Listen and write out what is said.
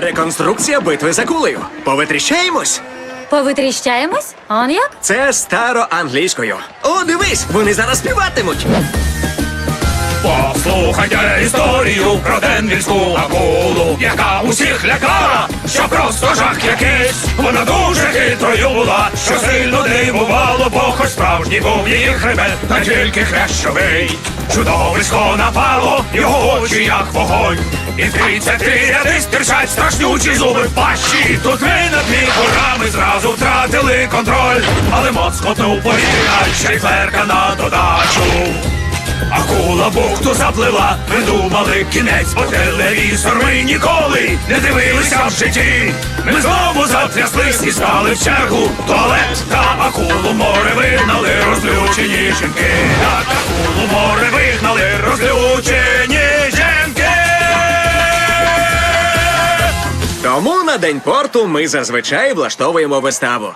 Реконструкція битви за кулею. Повитріщаємось. Повитріщаємось? Он як? Це староанглійською. О, дивись, вони зараз співатимуть. Послухайте історію про денвільську акулу, яка усіх лякала, що просто жах якийсь. Що сильно дивувало, бо хоч справжній був її хребет, та тільки хрящовий. Чудовисько напало, його очі як вогонь. І тридцяти три ряди стирчать страшнючі зуби в пащі. Тут ми над горами зразу втратили контроль, але моцноту повітря, ще й флерка на додачу. Акула бухту заплила, ми думали кінець, бо телевізор ми ніколи не дивилися в житті. Ми знову затряслись і стали в чергу. Туалет та акулу море вигнали розлючені жінки. Так, акулу море вигнали розлючені жінки. Тому на день порту ми зазвичай влаштовуємо виставу.